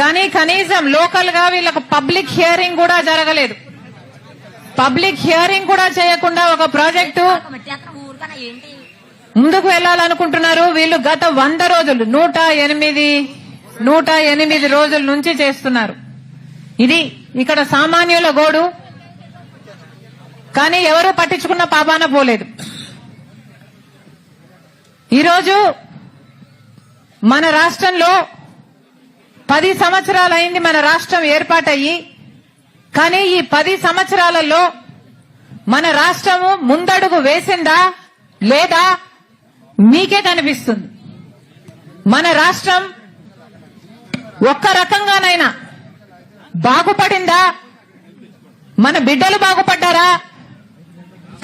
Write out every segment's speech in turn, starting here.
కానీ కనీసం లోకల్గా వీళ్ళకు పబ్లిక్ హియరింగ్ కూడా జరగలేదు. పబ్లిక్ హియరింగ్ కూడా చేయకుండా ఒక ప్రాజెక్టు ముందుకు వెళ్ళాలనుకుంటున్నారు. వీళ్ళు గత వంద రోజులు నూట ఎనిమిది నూట ఎనిమిది రోజుల నుంచి చేస్తున్నారు. ఇది ఇక్కడ సామాన్యుల గోడు. కానీ ఎవరు పట్టించుకున్న పాపాన పోలేదు. ఈరోజు మన రాష్ట్రంలో పది సంవత్సరాలైంది మన రాష్ట్రం ఏర్పాటయ్యి కానీ ఈ పది సంవత్సరాలలో మన రాష్ట్రము ముందడుగు వేసిందా లేదా మీకే కనిపిస్తుంది. మన రాష్ట్రం ఒక్క రకంగానైనా బాగుపడిందా? మన బిడ్డలు బాగుపడ్డారా?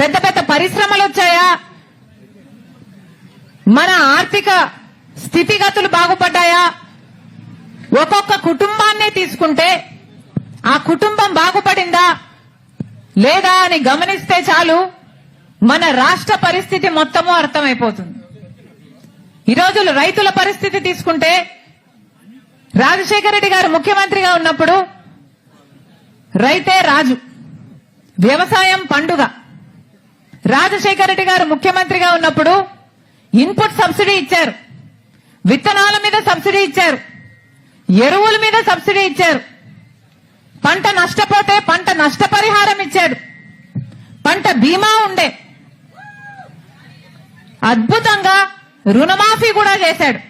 పెద్ద పెద్ద పరిశ్రమలు వచ్చాయా మన ఆర్థిక స్థితిగతులు బాగుపడ్డాయా? ఒక్కొక్క కుటుంబాన్ని తీసుకుంటే ఆ కుటుంబం బాగుపడిందా లేదా అని గమనిస్తే చాలు మన రాష్ట్ర పరిస్థితి మొత్తము అర్థమైపోతుంది. ఈ రోజులు రైతుల పరిస్థితి తీసుకుంటే రాజశేఖర రెడ్డి గారు ముఖ్యమంత్రిగా ఉన్నప్పుడు రైతే రాజు వ్యవసాయం పండుగ. రాజశేఖర రెడ్డి గారు ముఖ్యమంత్రిగా ఉన్నప్పుడు ఇన్పుట్ సబ్సిడీ ఇచ్చారు విత్తనాల మీద సబ్సిడీ ఇచ్చారు. ఎరువుల మీద సబ్సిడీ ఇచ్చారు. పంట నష్టపోతే పంట నష్టపరిహారం ఇచ్చాడు పంట బీమా ఉండే. అద్భుతంగా రుణమాఫీ కూడా చేశాడు.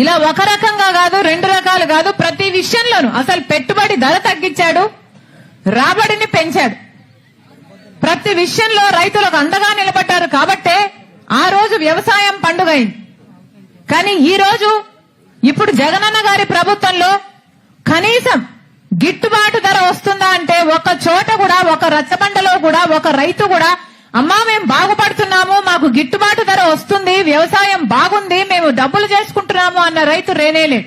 ఇలా ఒక రకంగా కాదు రెండు రకాలు కాదు ప్రతి విషయంలోనూ అసలు పెట్టుబడి ధర తగ్గించాడు రాబడిని పెంచాడు. ప్రతి విషయంలో రైతులకు అండగా నిలబడ్డారు కాబట్టే ఆ రోజు వ్యవసాయం పండుగ కానీ ఈ రోజు ఇప్పుడు జగనన్న గారి ప్రభుత్వంలో కనీసం గిట్టుబాటు ధర వస్తుందా అంటే ఒక చోట కూడా ఒక రచ్చబండలో కూడా ఒక రైతు కూడా అమ్మా మేము బాగుపడుతున్నాము మాకు గిట్టుబాటు ధర వస్తుంది వ్యవసాయం బాగుంది మేము డబ్బులు చేసుకుంటున్నాము అన్న రైతు రేనేలేడు